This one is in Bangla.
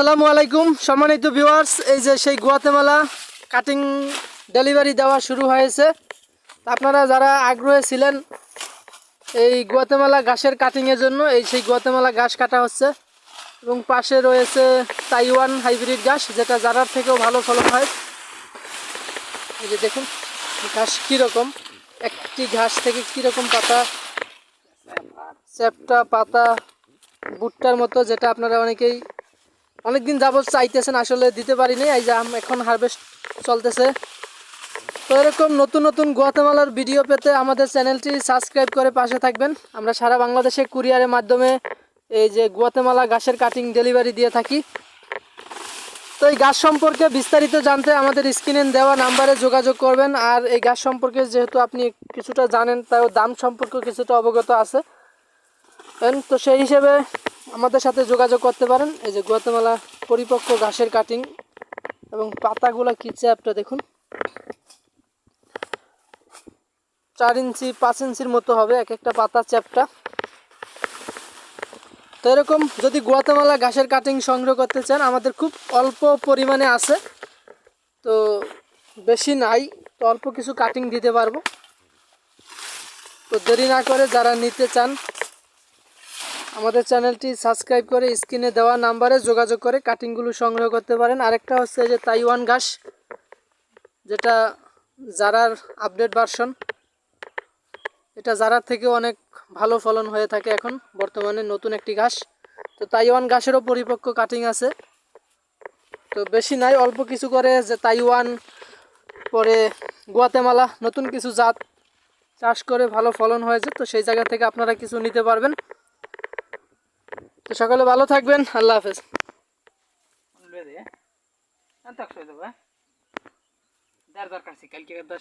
আসসালামু আলাইকুম। সম্মানিত ভিউয়ার্স এই যে সেই গুয়াতেমালা কাটিং ডেলিভারি দেওয়া শুরু হয়েছে। আপনারা যারা আগ্রহে ছিলেন এই গুয়াতেমালা ঘাসের কাটিংয়ের জন্য, এই সেই গুয়াতেমালা ঘাস কাটা হচ্ছে। এবং পাশে রয়েছে তাইওয়ান হাইব্রিড ঘাস, যেটা জারার থেকেও ভালো ফলন হয়। এই যে দেখুন, ঘাস কীরকম, একটি ঘাস থেকে কীরকম পাতা, চ্যাপটা, পাতা, ভুট্টার মতো, যেটা আপনারা অনেকেই অনেকদিন যাবত চাইতেছেন, আসলে দিতে পারিনি এই যে আম- এখন হারভেস্ট চলতেছে। তো এরকম নতুন নতুন গুয়াতেমালার ভিডিও পেতে আমাদের চ্যানেলটি সাবস্ক্রাইব করে পাশে থাকবেন। আমরা সারা বাংলাদেশে কুরিয়ারের মাধ্যমে এই যে গুয়াতেমালা গাছের কাটিং ডেলিভারি দিয়ে থাকি। তো এই গাছ সম্পর্কে বিস্তারিত জানতে আমাদের স্ক্রিনে দেওয়া নাম্বারে যোগাযোগ করবেন। আর এই গাছ সম্পর্কে যেহেতু আপনি কিছুটা জানেন তাও দাম সম্পর্কে কিছুটা অবগত আছে। তো সেই হিসেবে আমাদের সাথে যোগাযোগ করতে পারেন। এই যে গুয়াতেমালা পরিপক্ক ঘাসের কাটিং এবং পাতাগুলো কি চ্যাপটা দেখুন। চার ইঞ্চি, পাঁচ ইঞ্চির মতো হবে এক একটা পাতা চ্যাপটা। তো এরকম যদি গুয়াতেমালা ঘাসের কাটিং সংগ্রহ করতে চান, আমাদের খুব অল্প পরিমাণে আছে। তো বেশি নাই, তো অল্প কিছু কাটিং দিতে পারব। তো দেরি না করে যারা নিতে চান আমাদের চ্যানেলটি সাবস্ক্রাইব করে স্ক্রিনে দেওয়া নাম্বারে যোগাযোগ করে কাটিংগুলো সংগ্রহ করতে পারেন। আরেকটা হচ্ছে যে তাইওয়ান ঘাস, যেটা জারার আপডেট ভার্সন। এটা জারার থেকে অনেক ভালো ফলন হয়ে থাকে এখন, বর্তমানে নতুন একটি ঘাস। তো তাইওয়ান ঘাসেরও পরিপক্ক কাটিং আছে। তো বেশি নাই, অল্প কিছু করে যে তাইওয়ান, পরে গুয়াতেমালা, নতুন কিছু জাত চাষ করে ভালো ফলন হয়েছে। তো সেই জায়গা থেকে আপনারা কিছু নিতে পারবেন। তো সকালে ভালো থাকবেন আল্লাহ হাফেজ। দরকার দে